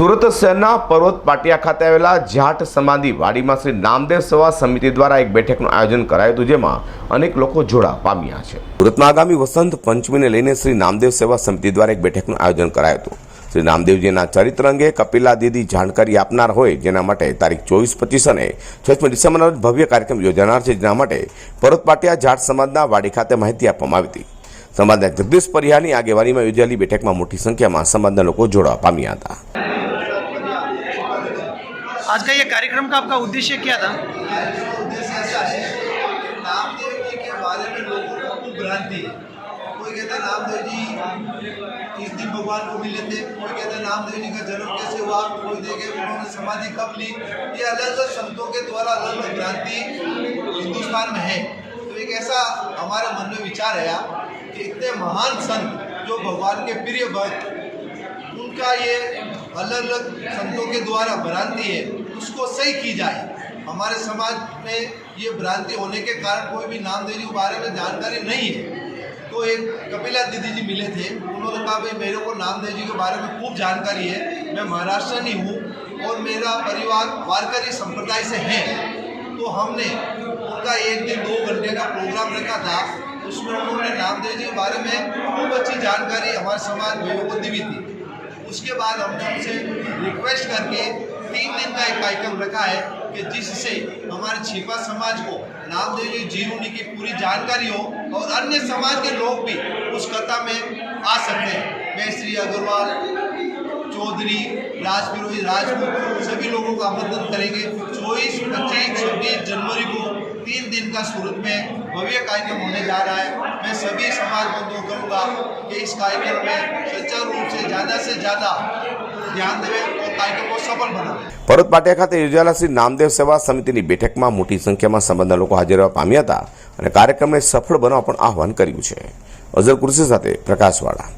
સુરત શહેરના પર્વત પાટિયા ખાતે આવેલા જાટ સમાધિ વાડીમાં શ્રી નામદેવ સેવા સમિતિ દ્વારા એક બેઠકનું આયોજન કરાયું હતું, જેમાં અનેક લોકો જોડા પામ્યા છે. સુરતમાં આગામી વસંત પંચમીને લઈને શ્રી નામદેવ સેવા સમિતિ દ્વારા એક બેઠકનું આયોજન કરાયું હતું. શ્રી નામદેવજીના ચરિત્ર અંગે કપિલા દીદી જાણકારી આપનાર હોય, જેના માટે તારીખ ચોવીસ પચીસ અને છવ્વીસમી ડિસેમ્બરના ભવ્ય કાર્યક્રમ યોજાનાર છે, જેના માટે પર્વત પાટિયા જાટ સમાજના વાડી ખાતે માહિતી આપવામાં આવી હતી. સમાજના જગદીશ પરિહારની આગેવાનીમાં યોજાયેલી બેઠકમાં મોટી સંખ્યામાં સમાજના લોકો જોડવા પામ્યા હતા. आज का ये कार्यक्रम का आपका उद्देश्य क्या था? उद्देश्य ऐसा है नामदेव जी के बारे में लोगों को खूब भ्रांति कोई कहता नामदेव जी इस दिन भगवान को मिले थे कोई कहता नामदेव जी का जन्म कैसे हुआ कोई देखे उन्होंने समाधि कब ली ये अलग अलग संतों के द्वारा अलग अलग भ्रांति हिंदुस्तान में है तो एक ऐसा हमारे मन में विचार आया कि इतने महान संत जो भगवान के प्रिय भक्त उनका ये अलग अलग संतों के द्वारा भ्रांति है, उसको सही की जाए। हमारे समाज में ये भ्रांति होने के कारण कोई भी नामदेव के बारे में जानकारी नहीं है। तो एक कपिला दीदी जी मिले थे, उन्होंने कहा, भाई, मेरे को नामदेव जी के बारे में खूब जानकारी है। मैं महाराष्ट्रनी हूँ और मेरा परिवार वारकरी संप्रदाय से है। तो हमने उनका एक दिन दो घंटे का प्रोग्राम रखा था। उसमें उन्होंने नामदेव जी के बारे में खूब अच्छी जानकारी हमारे समाज भाइयों को दी थी। उसके बाद हमने उनसे रिक्वेस्ट करके तीन दिन का एक कार्यक्रम रखा है कि जिससे हमारे छिपा समाज को नामदेव जीवनी की पूरी जानकारी हो और अन्य समाज के लोग भी उस कथा में आ सकते हैं। मैं श्री अग्रवाल चौधरी राजपिरोही राजपूत, सभी लोगों को आमंत्रित करेंगे। चौबीस, पच्चीस, छब्बीस जनवरी को तीन दिन का सूरत में भव्य कार्यक्रम होने जा रहा है मैं सभी समाज बंधुओं को कहूँगा कि इस कार्यक्रम में सच्चा रूप से ज़्यादा से ज़्यादा ध्यान देवें और कार्यक्रम को सफल बनावें પર્વત પાટિયા ખાતે યોજાયેલા શ્રી નામદેવ સેવા સમિતિની બેઠકમાં મોટી સંખ્યામાં સંબંધના લોકો હાજર રહેવા પામ્યા હતા અને કાર્યક્રમને સફળ બનાવવા પણ આહવાન કર્યું છે અઝર કુર્સી સાથે પ્રકાશવાળા